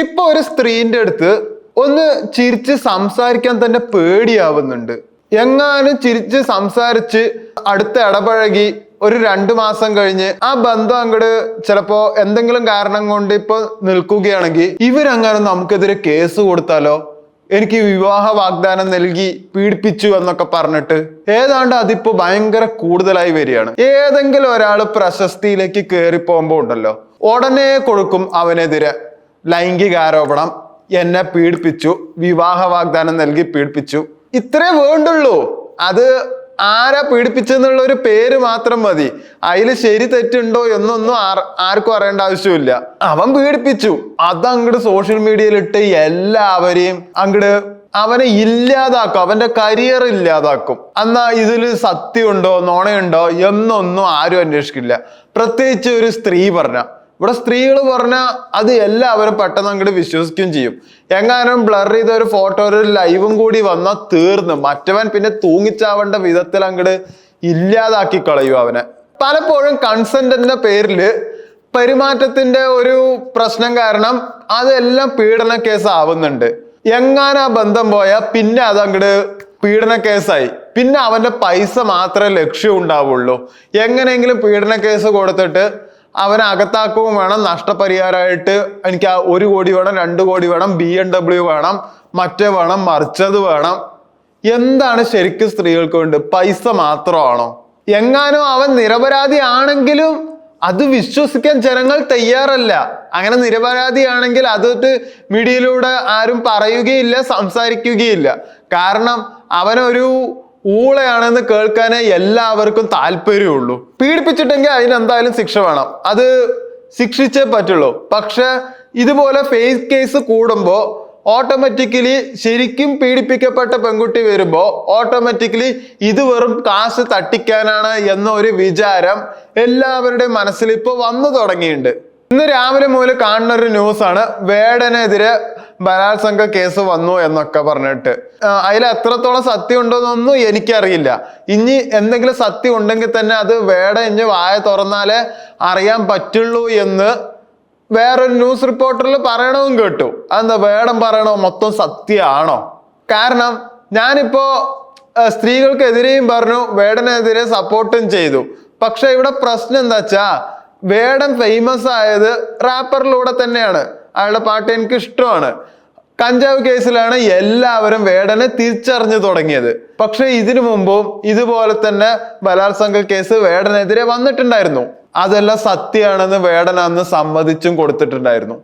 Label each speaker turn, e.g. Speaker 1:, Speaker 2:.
Speaker 1: ഇപ്പൊ ഒരു സ്ത്രീന്റെ അടുത്ത് ഒന്ന് ചിരിച്ച് സംസാരിക്കാൻ തന്നെ പേടിയാവുന്നുണ്ട്. എങ്ങാനും ചിരിച്ച് സംസാരിച്ച് അടുത്ത ഇടപഴകി ഒരു രണ്ടു മാസം കഴിഞ്ഞ് ആ ബന്ധം അങ്ങോട്ട് ചിലപ്പോ എന്തെങ്കിലും കാരണം കൊണ്ട് ഇപ്പൊ നിൽക്കുകയാണെങ്കിൽ ഇവരങ്ങനെ നമുക്കെതിരെ കേസ് കൊടുത്താലോ? എനിക്ക് വിവാഹ വാഗ്ദാനം നൽകി പീഡിപ്പിച്ചു എന്നൊക്കെ പറഞ്ഞിട്ട് ഏതാണ്ട് അതിപ്പോ ഭയങ്കര കൂടുതലായി വരികയാണ്. ഏതെങ്കിലും ഒരാൾ പ്രശസ്തിയിലേക്ക് കയറി പോകുമ്പോ ഉണ്ടല്ലോ. ഉടനെ കൊടുക്കും അവനെതിരെ. ലൈംഗികാരോപണം എന്നെ പീഡിപ്പിച്ചു വിവാഹ വാഗ്ദാനം നൽകി പീഡിപ്പിച്ചു. ഇത്രേ വേണ്ടുള്ളൂ. അത് ആരാ പീഡിപ്പിച്ചെന്നുള്ള ഒരു പേര് മാത്രം മതി. അതിൽ ശരി തെറ്റുണ്ടോ എന്നൊന്നും ആർ- ആർക്കും അറിയേണ്ട ആവശ്യമില്ല. അവൻ പീഡിപ്പിച്ചു. അത് അങ്ങോട്ട് സോഷ്യൽ മീഡിയയിലിട്ട് എല്ലാവരെയും അങ്ങോട്ട് അവനെ ഇല്ലാതാക്കും. അവന്റെ കരിയർ ഇല്ലാതാക്കും. എന്നാ ഇതിൽ സത്യമുണ്ടോ നോണയുണ്ടോ എന്നൊന്നും ആരും അന്വേഷിക്കില്ല. പ്രത്യേകിച്ച് ഒരു സ്ത്രീ പറഞ്ഞ. ഇവിടെ സ്ത്രീകൾ പറഞ്ഞാൽ അത് എല്ലാവരും പെട്ടെന്ന് അങ്ങോട്ട് വിശ്വസിക്കുകയും ചെയ്യും. എങ്ങാനും ബ്ലർ ചെയ്ത ഒരു ഫോട്ടോ ഒരു ലൈവും കൂടി വന്നാൽ തീർന്നു. മറ്റവൻ പിന്നെ തൂങ്ങിച്ചാവേണ്ട വിധത്തിൽ അങ്ങോട്ട് ഇല്ലാതാക്കി കളയും അവനെ. പലപ്പോഴും കൺസെന്റിന്റെ പേരിൽ പെരുമാറ്റത്തിന്റെ ഒരു പ്രശ്നം കാരണം അതെല്ലാം പീഡന കേസ് ആവുന്നുണ്ട്. എങ്ങാനും ബന്ധം പോയാൽ പിന്നെ അത് അങ്ങോട്ട് പീഡന കേസായി പിന്നെ അവന്റെ പൈസ മാത്രമേ ലക്ഷ്യം ഉണ്ടാവുള്ളൂ. എങ്ങനെയെങ്കിലും പീഡന കേസ് കൊടുത്തിട്ട് അവനെ അകത്താക്കുകയും വേണം. നഷ്ടപരിഹാരമായിട്ട് എനിക്ക് ഒരു കോടി വേണം രണ്ട് കോടി വേണം ബി എം ഡബ്ല്യു വേണം മറ്റേ വേണം മറിച്ചത് വേണം. എന്താണ് ശരിക്കും സ്ത്രീകൾക്ക് വേണ്ടത് പൈസ മാത്രമാണോ? എങ്ങാനും അവൻ നിരപരാധി ആണെങ്കിലും അത് വിശ്വസിക്കാൻ ജനങ്ങൾ തയ്യാറല്ല. അങ്ങനെ നിരപരാധിയാണെങ്കിൽ അതൊട്ട് മീഡിയയിലൂടെ ആരും പറയുകയില്ല സംസാരിക്കുകയില്ല. കാരണം അവനൊരു ഊളയാണെന്ന് കേൾക്കാനേ എല്ലാവർക്കും താല്പര്യമുള്ളൂ. പീഡിപ്പിച്ചിട്ടെങ്കിൽ അതിനെന്തായാലും ശിക്ഷ വേണം. അത് ശിക്ഷിച്ചേ പറ്റുള്ളൂ. പക്ഷെ ഇതുപോലെ ഫേസ് കേസ് കൂടുമ്പോൾ ഓട്ടോമാറ്റിക്കലി ശരിക്കും പീഡിപ്പിക്കപ്പെട്ട പെൺകുട്ടി വരുമ്പോൾ ഓട്ടോമാറ്റിക്കലി ഇത് വെറും കാശ് തട്ടിക്കാനാണ് എന്ന ഒരു വിചാരം എല്ലാവരുടെയും മനസ്സിൽ ഇപ്പോൾ വന്നു തുടങ്ങിയിട്ടുണ്ട്. ഇന്ന് രാവിലെ മുതൽ കാണുന്ന ഒരു ന്യൂസാണ് വേടനെതിരെ ബലാത്സംഗ കേസ് വന്നു എന്നൊക്കെ പറഞ്ഞിട്ട്. അതിൽ എത്രത്തോളം സത്യം ഉണ്ടോന്നൊന്നും എനിക്കറിയില്ല. ഇനി എന്തെങ്കിലും സത്യം ഉണ്ടെങ്കിൽ തന്നെ അത് വേട ഇഞ്ഞ് വായ തുറന്നാലേ അറിയാൻ പറ്റുള്ളൂ എന്ന് വേറൊരു ന്യൂസ് റിപ്പോർട്ടറിൽ പറയണവും കേട്ടു. അതെന്താ വേടം പറയണോ മൊത്തം സത്യമാണോ? കാരണം ഞാനിപ്പോ സ്ത്രീകൾക്കെതിരെയും പറഞ്ഞു വേടനെതിരെ സപ്പോർട്ടും ചെയ്തു. പക്ഷെ ഇവിടെ പ്രശ്നം എന്താ വെച്ചാ വേടം ഫേമസ് ആയത് റാപ്പറിലൂടെ തന്നെയാണ്. അയാളുടെ പാട്ട് എനിക്ക് ഇഷ്ടമാണ് കഞ്ചാവ് കേസിലാണ് എല്ലാവരും വേടനെ തിരിച്ചറിഞ്ഞു തുടങ്ങിയത്. പക്ഷെ ഇതിനു മുമ്പും ഇതുപോലെ തന്നെ ബലാത്സംഗ കേസ് വേടനെതിരെ വന്നിട്ടുണ്ടായിരുന്നു. അതെല്ലാം സത്യമാണെന്ന് വേടന അന്ന് സമ്മതിച്ചും കൊടുത്തിട്ടുണ്ടായിരുന്നു.